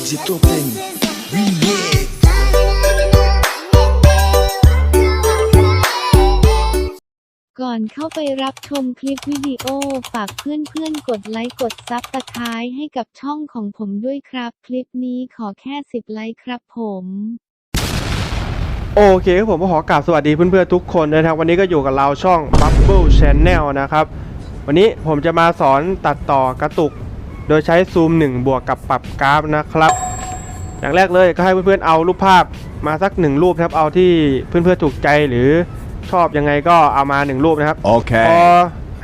DJ Totem Remix ก่อนเข้าไปรับชมคลิปวิดีโอ ฝากเพื่อนๆ กดไลค์กดซับสไครต์ให้กับช่องของผมด้วยครับ คลิปนี้ขอแค่ 10 ไลค์ครับผม โอเคครับผมก็ขอกราบสวัสดีเพื่อนๆทุกคนนะครับ วันนี้ก็อยู่กับเราช่อง Bubble Channel นะครับ วันนี้ผมจะมาสอนตัดต่อกระตุก โดยใช้ซูม 1 บวกกับปรับกราฟนะครับ อย่างแรกเลยก็ให้เพื่อนๆเอารูปภาพมาสักหนึ่งรูปนะครับเอาที่เพื่อนๆถูกใจหรือชอบยังไงก็เอามาหนึ่งรูปนะครับพอ Okay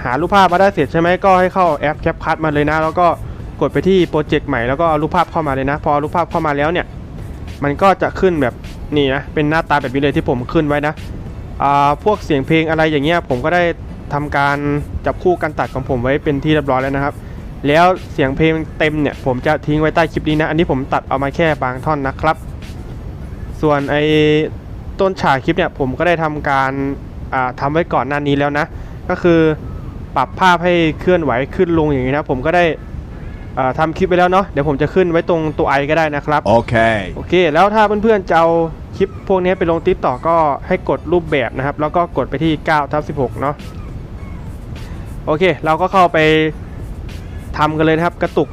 หารูปภาพมาได้เสร็จใช่ไหมก็ให้เข้าแอป CapCut มาเลยนะ แล้วก็กดไปที่โปรเจกต์ใหม่แล้วก็เอารูปภาพเข้ามาเลยนะ พอเอารูปภาพเข้ามาแล้วเนี่ยมันก็จะขึ้นแบบนี่นะเป็นหน้าตาแบบนี้เลยที่ผมขึ้นไว้นะอ่าพวกเสียงเพลงอะไรอย่างเงี้ยผมก็ได้ทำการจับคู่การตัดของผมไว้เป็นที่เรียบร้อยแล้วนะครับ แล้วเสียงเพลงเต็มเนี่ยผมจะทิ้งไว้ใต้คลิปนี้นะ อันนี้ผมตัดเอามาแค่บางท่อนนะครับ ส่วนไอ้ต้นฉากคลิปเนี่ยผมก็ได้ทำการอ่าทำไว้ก่อนหน้านี้แล้วนะ ก็คือปรับภาพให้เคลื่อนไหวขึ้นลงอย่างนี้นะ ผมก็ได้อ่าทำคลิปไปแล้วเนาะเดี๋ยวผมจะขึ้นไว้ตรงตัวไอก็ได้นะครับ Okay โอเค แล้วถ้าเพื่อนๆจะเอาคลิปพวกนี้ไปลงติ๊กต่อก็ให้กดรูปแบบนะครับ แล้วก็กดไปที่9ทับ16 เนาะโอเค เราก็เข้าไป ทำกันเลยนะครับ กระตุก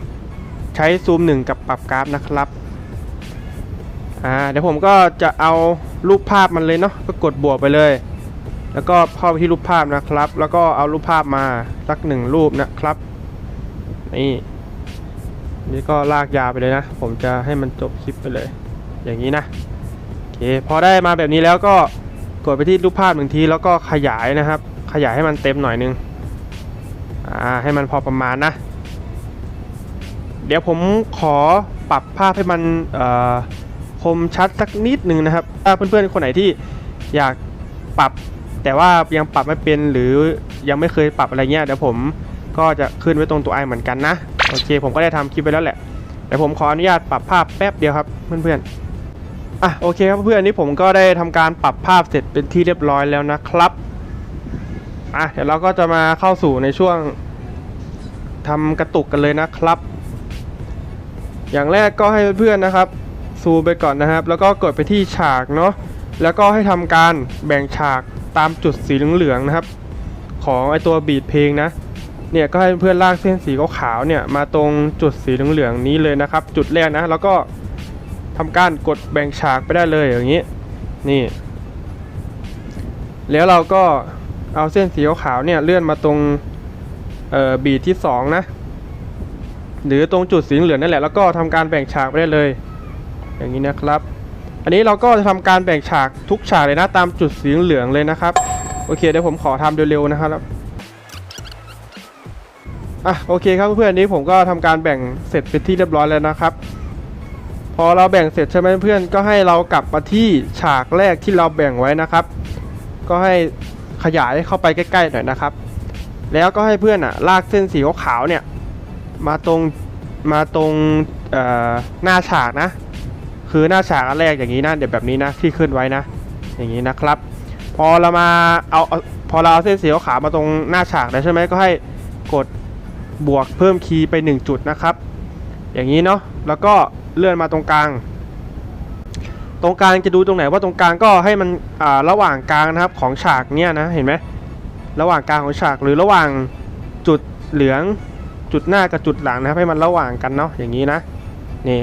ใช้ซูม1กับปรับกราฟนะครับอ่าเดี๋ยวผมก็จะเอารูปภาพมันเลยเนาะก็กดบวกไปเลย แล้วก็เข้าไปที่รูปภาพนะครับ แล้วก็เอารูปภาพมาสักหนึ่งรูปนะครับนี่นี่ก็ลากยาวไปเลยนะ ผมจะให้มันจบคลิปไปเลย อย่างนี้นะโอเคพอได้มาแบบนี้แล้วก็กดไปที่รูปภาพหนึ่งทีแล้วก็ขยายนะครับ ขยายให้มันเต็มหน่อยนึงอ่าให้มันพอประมาณนะ เดี๋ยวผมขอปรับภาพให้มันคมชัดสักนิดหนึ่งนะครับ ถ้าเพื่อนๆคนไหนที่อยากปรับ แต่ว่ายังปรับไม่เป็นหรือยังไม่เคยปรับอะไรเงี้ยเดี๋ยวผมก็จะขึ้นไว้ตรงตัวไอเหมือนกันนะโอเค ผมก็ได้ทำคลิปไปแล้วแหละเดี๋ยวผมขออนุญาตปรับภาพแป๊บเดียวครับเพื่อนๆอะโอเคครับเพื่อนนี้ผมก็ได้ทำการปรับภาพเสร็จเป็นที่เรียบร้อยแล้วนะครับอะเดี๋ยวเราก็จะมาเข้าสู่ในช่วงทำกระตุกกันเลยนะครับ อย่างแรกก็ให้เพื่อนๆนะครับซูมไปก่อนนะครับ แล้วก็กดไปที่ฉากเนาะแล้วก็ให้ทำการแบ่งฉากตามจุดสีเหลืองๆนะครับ ของไอตัวบีดเพลงนะเนี่ยก็ให้เพื่อนลากเส้นสีขาวๆเนี่ยมาตรงจุดสีเหลืองๆนี้เลยนะครับ จุดแรกนะแล้วก็ทำการกดแบ่งฉากไปได้เลยอย่างนี้นี่ แล้วเราก็เอาเส้นสีขาวๆเนี่ยเลื่อนมาตรงบีดที่สองนะ หรือตรงจุดสีเหลืองนั่นแหละแล้วก็ทำการแบ่งฉากไปได้เลย อย่างนี้นะครับ อันนี้เราก็จะทำการแบ่งฉากทุกฉากเลยนะตามจุดสีเหลืองเลยนะครับโอเคเดี๋ยวผมขอทำเร็วๆนะครับอะโอเคครับเพื่อนๆอันนี้ผมก็ทำการแบ่งเสร็จเป็นที่เรียบร้อยแล้วนะครับ พอเราแบ่งเสร็จใช่ไหมเพื่อนก็ให้เรากลับมาที่ฉากแรกที่เราแบ่งไว้นะครับ ก็ให้ขยายเข้าไปใกล้ๆหน่อยนะครับ แล้วก็ให้เพื่อนอะลากเส้นสีขาวๆเนี่ย มาตรงมาตรงหน้าฉากนะ คือหน้าฉากอันแรกอย่างนี้นะเดี๋ยวแบบนี้นะที่ขึ้นไว้นะ อย่างนี้นะครับ พอเรามาเอาพอเราเอาเส้นสีขาวมาตรงหน้าฉากแล้วใช่ไหมก็ให้กดบวกเพิ่มคีย์ไป 1 จุดนะครับ อย่างนี้เนาะแล้วก็เลื่อนมาตรงกลาง ตรงกลางจะดูตรงไหนว่าตรงกลางก็ให้มันระหว่างกลางนะครับของฉากเนี่ยนะเห็นไหมระหว่างกลางของฉากหรือระหว่างจุดเหลือง จุดหน้ากับจุดหลังนะครับให้มันระหว่างกันเนาะอย่างนี้นะนี่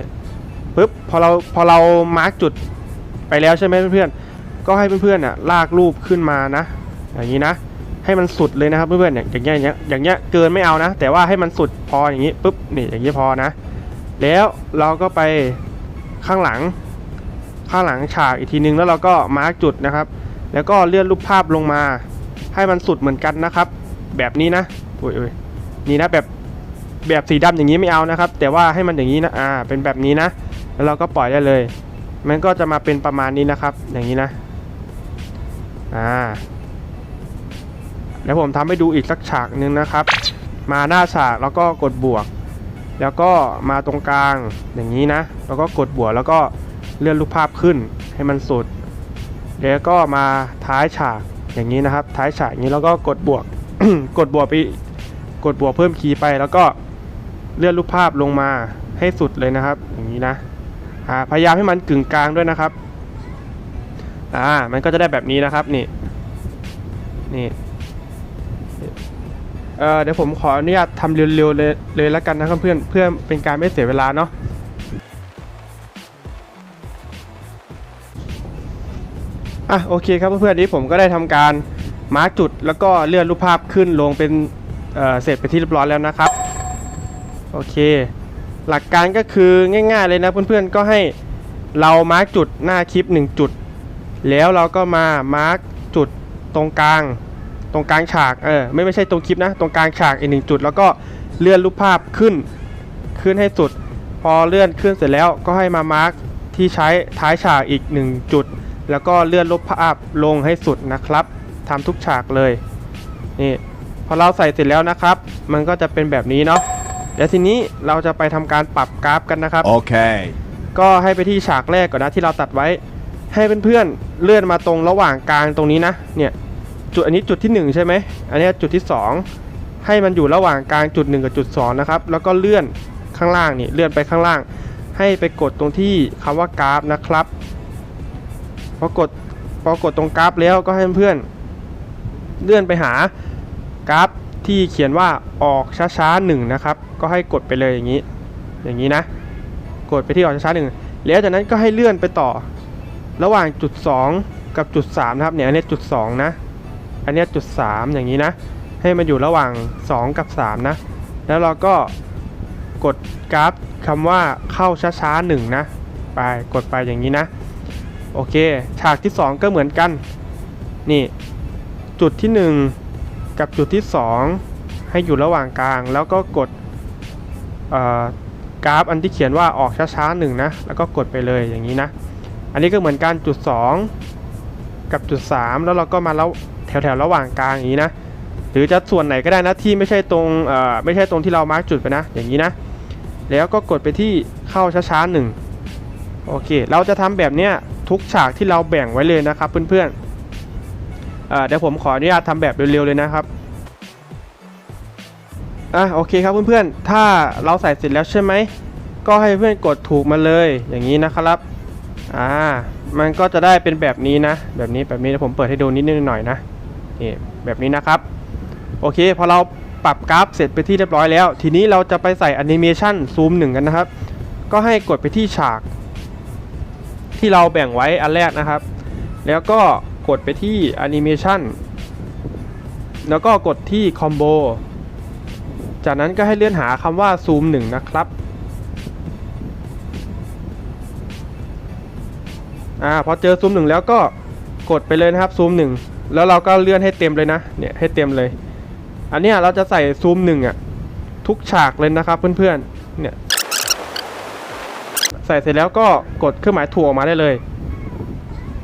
ปึ๊บพอเราพอเรามาร์กจุดไปแล้วใช่ไหมเพื่อนๆก็ให้เพื่อนๆน่ะลากรูปขึ้นมานะ อย่างนี้นะ ให้มันสุดเลยนะครับเพื่อนๆเนี่ยอย่างเงี้ยอย่างเงี้ยอย่างเงี้ยเกินไม่เอานะ แต่ว่าให้มันสุดพออย่างนี้ปุ๊บนี่อย่างนี้พอนะ แล้วเราก็ไปข้างหลังข้างหลังฉากอีกทีนึงแล้วเราก็มาร์กจุดนะครับ แล้วก็เลื่อนรูปภาพลงมา ให้มันสุดเหมือนกันนะครับ แบบนี้นะอุ้ยอุ้ยนี่นะแบบ แบบสีดำอย่างนี้ไม่เอานะครับ แต่ว่าให้มันอย่างนี้นะอ่าเป็นแบบนี้นะ แล้วเราก็ปล่อยได้เลย มันก็จะมาเป็นประมาณนี้นะครับ อย่างนี้นะอ่าเดี๋ยวผมทำให้ดูอีกสักฉากหนึ่งนะครับ มาหน้าฉากแล้วก็กดบวก แล้วก็มาตรงกลางอย่างนี้นะ แล้วก็กดบวกแล้วก็เลื่อนรูปภาพขึ้นให้มันสุด แล้วก็มาท้ายฉากอย่างนี้นะครับ ท้ายฉากอย่างนี้แล้วก็กดบวก กดบวกไปกดบวกเพิ่มคีย์ไปแล้วก็ เลื่อนรูปภาพลงมาให้สุดเลยนะครับ อย่างนี้นะพยายามให้มันกึ่งกลางด้วยนะครับอ่ามันก็จะได้แบบนี้นะครับนี่นี่เออเดี๋ยวผมขออนุญาตทำเร็วๆเลยเลยแล้วกันนะครับเพื่อนเพื่อเป็นการไม่เสียเวลาเนาะอะโอเคครับเพื่อนๆนี้ผมก็ได้ทำการมาร์กจุด แล้วก็เลื่อนรูปภาพขึ้นลงเป็นเเสร็จไปที่เรียบร้อยแล้วนะครับ โอเค หลักการก็คือง่าย ๆ เลยนะเพื่อนๆก็ให้เรามาร์กจุดหน้าคลิป 1 จุด แล้วเราก็มามาร์กจุดตรงกลาง ตรงกลางฉากเออไม่ไม่ใช่ตรงคลิปนะ ตรงกลางฉากอีกหนึ่งจุด แล้วก็เลื่อนรูปภาพขึ้น ขึ้นให้สุด พอเลื่อนขึ้นเสร็จแล้วก็ให้มามาร์กที่ใช้ท้ายฉากอีก 1 จุด แล้วก็เลื่อนลบภาพลงให้สุดนะครับทำทุกฉากเลยนี่พอเราใส่เสร็จแล้วนะครับ มันก็จะเป็นแบบนี้เนาะ เดี๋ยวทีนี้เราจะไปทำการปรับกราฟกันนะครับ Okay. ก็ให้ไปที่ฉากแรกก่อนนะที่เราตัดไว้ ให้เพื่อนๆเลื่อนมาตรงระหว่างกลางตรงนี้นะเนี่ยจุดอันนี้จุดที่1ใช่ไหมอันนี้จุดที่2ให้มันอยู่ระหว่างกลางจุด1กับจุด2นะครับแล้วก็เลื่อนข้างล่างนี่เลื่อนไปข้างล่าง ให้ไปกดตรงที่คำว่ากราฟนะครับพอกดพอกดตรงกราฟแล้วก็ให้เพื่อนเลื่อนไปหากราฟ ที่เขียนว่าออกช้าๆหนึ่งนะครับ ก็ให้กดไปเลยอย่างนี้ อย่างนี้นะ กดไปที่ออกช้าๆหนึ่งแล้วจากนั้นก็ให้เลื่อนไปต่อ ระหว่างจุด 2 กับจุด3นะครับเนี่ยอันนี้จุด2นะอันนี้จุด 3 อย่างนี้นะ ให้มันอยู่ระหว่าง 2 กับ 3 นะ แล้วเราก็กดกราฟคำว่าเข้าช้าๆหนึ่งนะไปกดไปอย่างนี้นะ โอเค ฉากที่ 2 ก็เหมือนกัน นี่ จุดที่ 1 กับจุดที่ 2 ให้อยู่ระหว่างกลาง แล้วก็กดกราฟอันที่เขียนว่าออกช้าๆหนึ่งนะแล้วก็กดไปเลยอย่างนี้นะ อันนี้ก็เหมือนกันจุด 2 กับจุด 3 แล้วเราก็มาแล้วแถวๆระหว่างกลางอย่างนี้นะหรือจะส่วนไหนก็ได้นะที่ไม่ใช่ตรงไม่ใช่ตรงที่เรามาร์กจุดไปนะอย่างนี้นะ แล้วก็กดไปที่เข้าช้าๆหนึ่งโอเค เราจะทำแบบเนี้ยทุกฉากที่เราแบ่งไว้เลยนะครับเพื่อนๆ เดี๋ยวผมขออนุญาตทำแบบเร็วๆเลยนะครับอะโอเคครับเพื่อนๆ ถ้าเราใส่เสร็จแล้วใช่ไหม ก็ให้เพื่อนกดถูกมาเลยอย่างนี้นะครับอ่ามันก็จะได้เป็นแบบนี้นะ แบบนี้แบบนี้เดี๋ยวผมเปิดให้ดูนิดหน่อยนะนี่แบบนี้นะครับ โอเคพอเราปรับกราฟเสร็จไปที่เรียบร้อยแล้ว ทีนี้เราจะไปใส่แอนิเมชันซูมหนึ่งกันนะครับ ก็ให้กดไปที่ฉาก ที่เราแบ่งไว้อันแรกนะครับ แล้วก็ กดไปที่แอนิเมชันแล้วก็กดที่คอมโบจากนั้นก็ให้เลื่อนหาคำว่าซูมหนึ่งนะครับอ่าพอเจอซูมหนึ่งแล้วก็กดไปเลยนะครับซูมหนึ่งแล้วเราก็เลื่อนให้เต็มเลยนะเนี่ยให้เต็มเลย อันนี้เราจะใส่ซูมหนึ่งอะทุกฉากเลยนะครับเพื่อนๆเนี่ยใส่เสร็จแล้วก็กดเครื่องหมายถูกออกมาได้เลย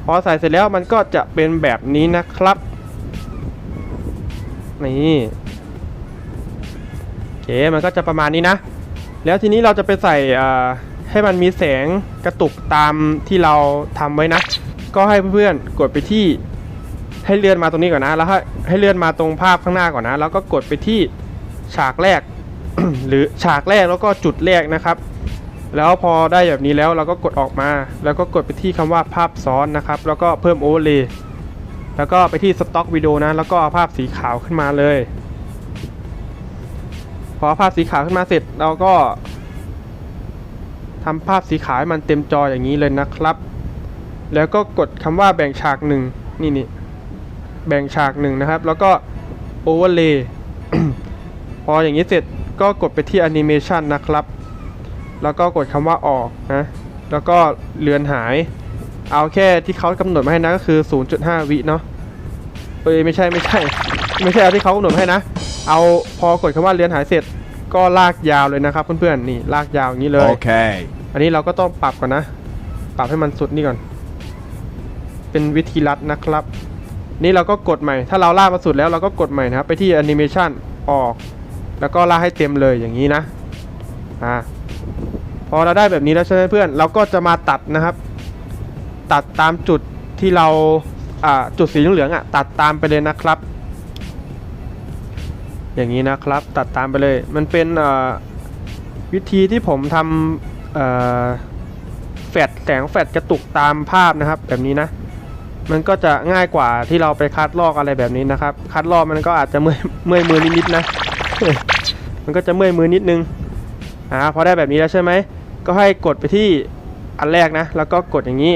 พอใส่เสร็จแล้วมันก็จะเป็นแบบนี้นะครับ นี่โอเคมันก็จะประมาณนี้นะ แล้วทีนี้เราจะไปใส่ให้มันมีแสงกระตุกตามที่เราทำไว้นะ ก็ให้เพื่อนๆกดไปที่ให้เลื่อนมาตรงนี้ก่อนนะ แล้วให้ให้เลื่อนมาตรงภาพข้างหน้าก่อนนะ แล้วก็กดไปที่ฉากแรก หรือฉากแรกแล้วก็จุดแรกนะครับ แล้วพอได้แบบนี้แล้วเราก็กดออกมา แล้วก็กดไปที่คำว่าภาพซ้อนนะครับ แล้วก็เพิ่มโอเวอร์เลย์แล้วก็ไปที่สต็อกวิดีโอนะ แล้วก็เอาภาพสีขาวขึ้นมาเลย พอภาพสีขาวขึ้นมาเสร็จเราก็ทำภาพสีขาวให้มันเต็มจออย่างนี้เลยนะครับ แล้วก็กดคำว่าแบ่งฉากหนึ่งนี่นี่แบ่งฉากหนึ่งนะครับ แล้วก็โอเวอร์เลย์พออย่างนี้เสร็จก็กดไปที่แอนิเมชันนะครับ แล้วก็กดคำว่าออกนะแล้วก็เลือนหาย เอาแค่ที่เขากำหนดมาให้นะก็คือ 0.5 วิเนาะเอ้ยไม่ใช่ไม่ใช่ ไม่ใช่เอาที่เขากำหนดมาให้นะ เอาพอกดคำว่าเลือนหายเสร็จ ก็ลากยาวเลยนะครับเพื่อนๆนี่ลากยาวอย่างนี้เลย Okay. อันนี้เราก็ต้องปรับก่อนนะ ปรับให้มันสุดนี่ก่อน เป็นวิธีลัดนะครับ นี่เราก็กดใหม่ ถ้าเราลากมาสุดแล้วเราก็กดใหม่นะครับไปที่แอนิเมชันออก แล้วก็ลากให้เต็มเลยอย่างนี้นะอ่า พอเราได้แบบนี้แล้วใช่ไหมเพื่อน เราก็จะมาตัดนะครับ ตัดตามจุดที่เราจุดสีเหลืองอะตัดตามไปเลยนะครับ อย่างนี้นะครับตัดตามไปเลย มันเป็นวิธีที่ผมทำแฟลชแสงแฟลชกระตุกตามภาพนะครับ แบบนี้นะมันก็จะง่ายกว่าที่เราไปคัดลอกอะไรแบบนี้นะครับ คัดลอกมันก็อาจจะเมื่อยเมื่อยมือนิดๆนะ มันก็จะเมื่อยมือนิดนึงอ่าพอได้แบบนี้แล้วใช่ไหม ก็ให้กดไปที่อันแรกนะ แล้วก็กดอย่างนี้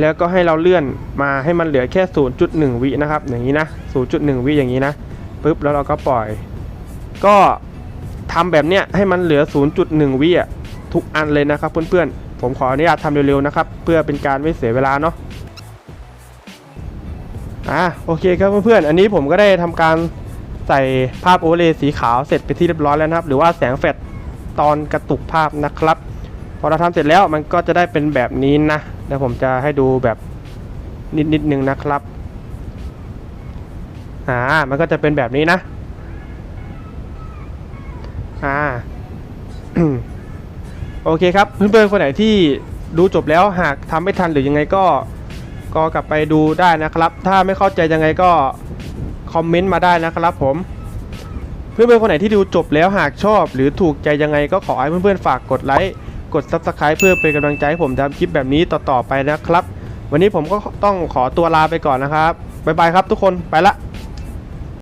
แล้วก็ให้เราเลื่อนมาให้มันเหลือแค่ 0.1 วินะครับ อย่างนี้นะ 0.1 วิอย่างนี้นะปุ๊บแล้วเราก็ปล่อย ก็ทำแบบเนี้ยให้มันเหลือ 0.1 วิอะทุกอันเลยนะครับ เพื่อนๆ ผมขออนุญาตทำเร็วๆนะครับ เพื่อเป็นการไม่เสียเวลาเนาะอะโอเคครับเพื่อนๆ อันนี้ผมก็ได้ทำการใส่ภาพโอเลสีขาวเสร็จไปที่เรียบร้อยแล้วนะครับ หรือว่าแสงแฟลชตอนกระตุกภาพนะครับ พอเราทำเสร็จแล้วมันก็จะได้เป็นแบบนี้นะเดี๋ยวผมจะให้ดูแบบนิดนิดนึงนะครับอ่ามันก็จะเป็นแบบนี้นะอ่าโอเคครับเพื่อนๆคนไหนที่ดูจบแล้วหากทำไม่ทันหรือยังไงก็ก็กลับไปดูได้นะครับ ถ้าไม่เข้าใจยังไงก็คอมเมนต์มาได้นะครับผม เพื่อนๆคนไหนที่ดูจบแล้วหากชอบ หรือถูกใจยังไงก็ขอให้เพื่อนๆฝากกดไลค์ กด Subscribe เพื่อเป็นกำลังใจให้ผมทำคลิปแบบนี้ต่อๆไปนะครับ วันนี้ผมก็ต้องขอตัวลาไปก่อนนะครับบ๊ายบายครับทุกคนไปละ